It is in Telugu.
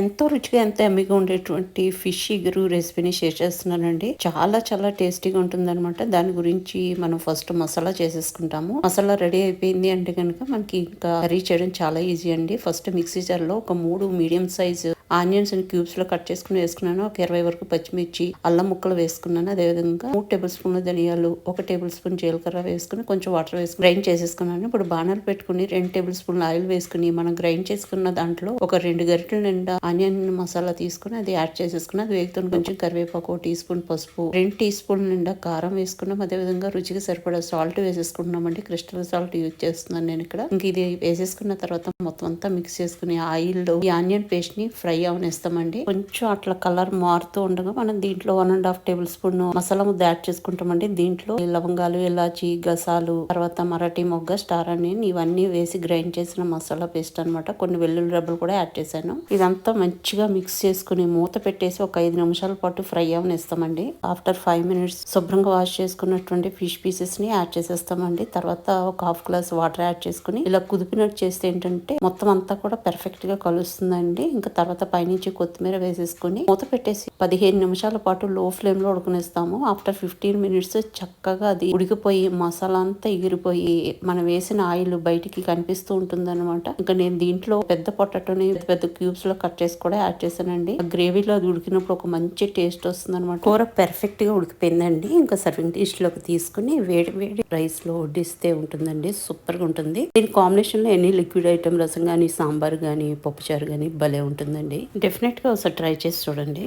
ఎంతో రుచిగా ఎంతో ఎమ్మిగా ఉండేటువంటి ఫిష్ ఇగురు రెసిపీని షేర్ చేస్తున్నానండి. చాలా చాలా టేస్టీగా ఉంటుంది అనమాట దాని గురించి మనం ఫస్ట్ మసాలా చేసేసుకుంటాము. మసాలా రెడీ అయిపోయింది అంటే కనుక మనకి ఇంకా కర్రీ చేయడం చాలా ఈజీ అండి. ఫస్ట్ మిక్సీ జార్లో ఒక మూడు మీడియం సైజ్ ఆనియన్స్ క్యూబ్స్లో కట్ చేసుకుని వేసుకున్నాను. ఒక ఇరవై వరకు పచ్చిమిర్చి అల్లం ముక్కలు వేసుకున్నాను. అదేవిధంగా మూడు టేబుల్ స్పూన్ల ధనియాలు ఒక టేబుల్ స్పూన్ జీలకర్ర వేసుకుని కొంచెం వాటర్ వేసుకుని గ్రైండ్ చేసేసుకున్నాను. ఇప్పుడు బాణాలు పెట్టుకుని రెండు టేబుల్ స్పూన్ల ఆయిల్ వేసుకుని మనం గ్రైండ్ చేసుకున్న దాంట్లో ఒక రెండు గరిటెల నిండా ఆనియన్ మసాలా తీసుకుని అది యాడ్ చేసేసుకుని అది వేగుతున్న కొంచెం కరివేపాకు ఒక టీ స్పూన్ పసుపు రెండు టీ స్పూన్ నిండా కారం వేసుకున్నాం. అదేవిధంగా రుచికి సరిపడా సాల్ట్ వేసేసుకుంటున్నామండి. క్రిస్టల్ సాల్ట్ యూజ్ చేస్తున్నాను నేను ఇక్కడ. ఇంక ఇది వేసేసుకున్న తర్వాత మొత్తం అంతా మిక్స్ చేసుకుని ఆయిల్లో ఈ ఆనియన్ పేస్ట్ని ఫ్రై ఫ్రై అవనిస్తామండి. కొంచెం అట్లా కలర్ మారుతూ ఉండగా మనం దీంట్లో one and half tablespoon masala ముద్ద యాడ్ చేసుకుంటామండి. దీంట్లో లవంగాలు ఇలాచి గసాలు తర్వాత మరాఠీ మొగ్గ స్టార్ అని ఇవన్నీ వేసి గ్రైండ్ చేసిన మసాలా పేస్ట్ అన్నమాట. కొన్ని వెల్లుల్లి రబ్బలు కూడా యాడ్ చేశాను. ఇదంతా మంచిగా మిక్స్ చేసుకుని మూత పెట్టేసి ఒక ఐదు నిమిషాల పాటు ఫ్రై అవనిస్తామండి. ఆఫ్టర్ ఫైవ్ మినిట్స్ శుభ్రంగా వాష్ చేసుకున్నటువంటి ఫిష్ పీసెస్ని యాడ్ చేసేస్తామండి. తర్వాత ఒక హాఫ్ గ్లాస్ వాటర్ యాడ్ చేసుకుని ఇలా కుదిపినట్టు చేస్తే ఏంటంటే మొత్తం అంతా కూడా పర్ఫెక్ట్గా కలుస్తుందండి. ఇంకా తర్వాత పైనుంచి కొత్తిమీర వేసేసుకుని మూత పెట్టేసి పదిహేను నిమిషాల పాటు లో ఫ్లేమ్లో ఉడకనిస్తాము. ఆఫ్టర్ ఫిఫ్టీన్ మినిట్స్ చక్కగా అది ఉడికిపోయి మసాలా అంతా ఎగిరిపోయి మనం వేసిన ఆయిల్ బయటికి కనిపిస్తూ ఉంటుంది అనమాట ఇంకా నేను దీంట్లో పెద్ద పొటాటోని పెద్ద క్యూబ్స్లో కట్ చేసి కూడా యాడ్ చేశానండి. ఆ గ్రేవీలో అది ఉడికినప్పుడు ఒక మంచి టేస్ట్ వస్తుంది అనమాట కూర పర్ఫెక్ట్గా ఉడికిపోయిందండి. ఇంకా సర్వింగ్ డిష్లోకి తీసుకుని వేడి వేడి రైస్లో వడ్డిస్తే ఉంటుందండి. సూపర్గా ఉంటుంది. దీని కాంబినేషన్లో ఎన్ని లిక్విడ్ ఐటమ్ రసం గానీ సాంబార్ గానీ పప్పుచారు గానీ భలే ఉంటుందండి. డెఫినెట్గా ఒకసారి ట్రై చేసి చూడండి.